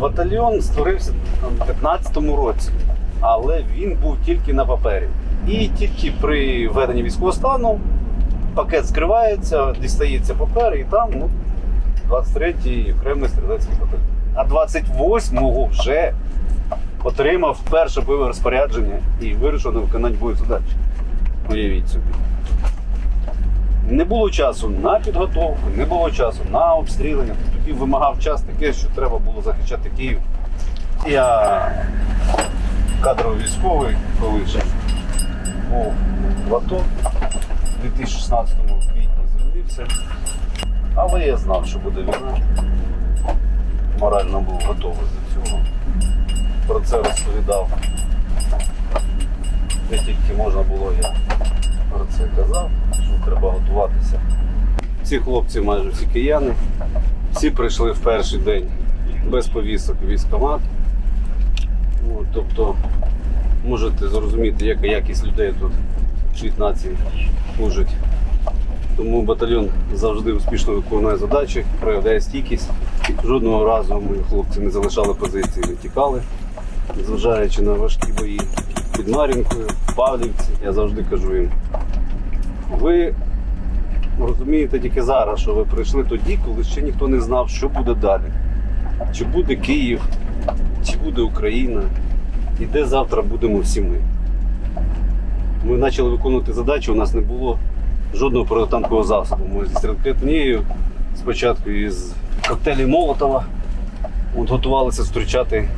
Батальйон створився в 15-му році, але він був тільки на папері. І тільки при введенні військового стану пакет скривається, дістається папер, і там ну, 23-й окремий стрілецький батальйон. А 28-го вже отримав перше бойове розпорядження і вирішив на виконання бойових задач. Уявіть собі. Не було часу на підготовку, не було часу на обстрілення. Тоді вимагав час таке, що треба було захищати Київ. Я кадровий військовий, коли був в АТО у 2016 квітні звільнився. Але я знав, що буде війна. Морально був готовий до цього. Про це розповідав. Де тільки можна було, я про це казав, що треба готуватися. Ці хлопці майже всі кияни. Всі прийшли в перший день без повісток у військкомат. Ну, тобто можете зрозуміти, яка якість людей тут від нації служить. Тому батальйон завжди успішно виконує задачі, проявляє стійкість. Жодного разу ми хлопці не залишали позиції, не тікали, незважаючи на важкі бої під Мар'їнкою, Павлівці. Я завжди кажу їм. Ви розумієте тільки зараз, що ви прийшли тоді, коли ще ніхто не знав, що буде далі. Чи буде Київ, чи буде Україна, і де завтра будемо всі ми. Ми почали виконувати задачу, у нас не було жодного протитанкового засобу. Ми зі стрілкотнією спочатку із коктейлів Молотова от готувалися зустрічати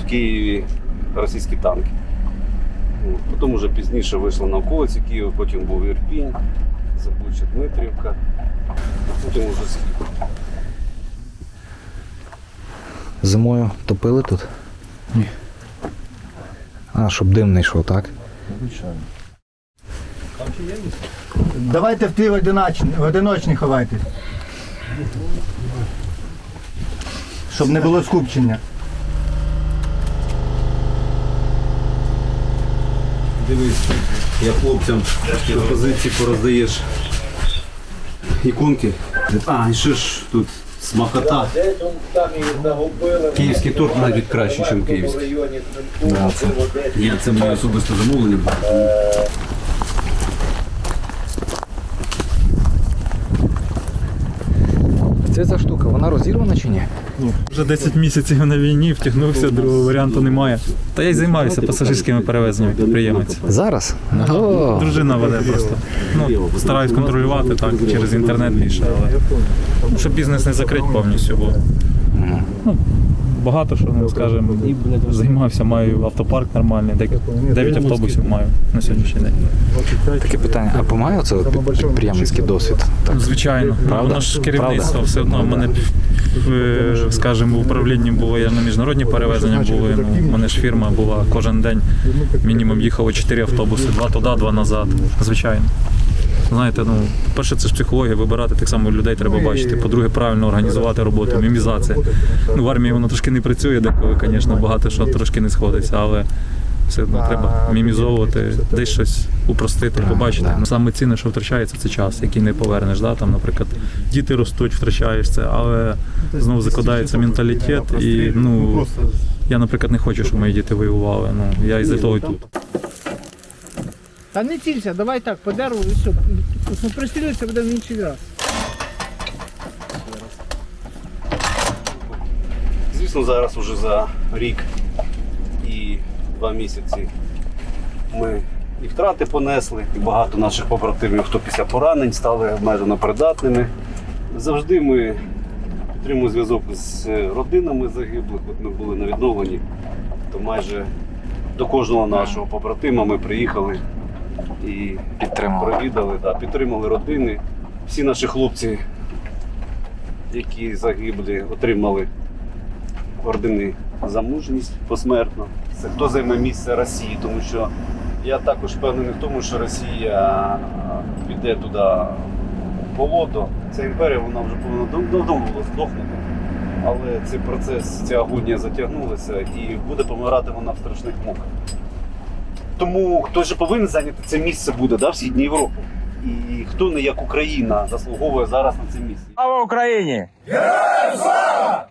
в Києві російські танки. От, Потім вже пізніше вийшло на околиці Києва, потім був Ірпінь, Забуча Дмитрівка, потім вже Схід. Зимою топили тут? Ні. А, щоб дим не йшов, так? Давайте в ті одиночні, в одиночні ховайтесь. Щоб не було скупчення. Дивись, я хлопцям на позиції пороздаєш іконки. А, і ще ж тут смакота. Київський торт навіть краще, ніж київський. Да, це. Я це моє особисте замовлення. було. Це ця штука, вона розірвана чи ні? Вже 10 місяців на війні, втягнувся, другого варіанту немає. Та я й займаюся пасажирськими перевезеннями підприємець. Зараз? О, Дружина веде просто. Ну, стараюсь контролювати так, через інтернет більше, але ну, щоб бізнес не закрити повністю, бо ну, багато що, ну, скажімо, займався, маю автопарк нормальний, 9 автобусів маю на сьогоднішній день. таке питання. А допомагає це підприємницький досвід? Так. Звичайно, Правда? воно ж керівництво Правда? все одно. в мене, скажімо, в управлінні було, я на міжнародні перевезення були. Ну, у мене ж фірма була кожен день. Мінімум їхало 4 автобуси, два туди, два назад. Звичайно. Знаєте, ну, перше, це ж психологія, вибирати так само людей треба бачити. По-друге, правильно організувати роботу, мімізація. Ну, в армії воно трошки не працює, деколи, звісно, багато що трошки не сходиться, але все одно треба мімізовувати, десь щось упростити, побачити. Ну, Саме цінне, що втрачається, це час, який не повернеш. Да? Там, наприклад, діти ростуть, втрачаєш це, але знову закладається менталітет. І ну, я, наприклад, не хочу, щоб мої діти воювали. Ну, я із-за того і тут. Та не цілься, давай так, по дереву і все. Ну, пристрілюється буде в інший раз. Звісно, зараз уже за рік і два місяці ми і втрати понесли, і багато наших побратимів, хто після поранень стали обмежено придатними. Завжди ми підтримуємо зв'язок з родинами загиблих. От ми були на відновленні, то майже до кожного нашого побратима ми приїхали і Підтримали. провідали, да, підтримали родини. Всі наші хлопці, які загиблі, отримали ордени за мужність посмертно. Це хто займе місце Росії, тому що я також впевнений в тому, що Росія піде туди в болото. Ця імперія вона вже повинна дав- давно була здохнути. Але цей процес, ця агонія затягнулася і буде помирати вона в страшних муках. Тому хтось же повинен зайняти це місце буде да, в Східній Європі. І хто не як Україна заслуговує зараз на це місце. Слава Україні! Героям слава!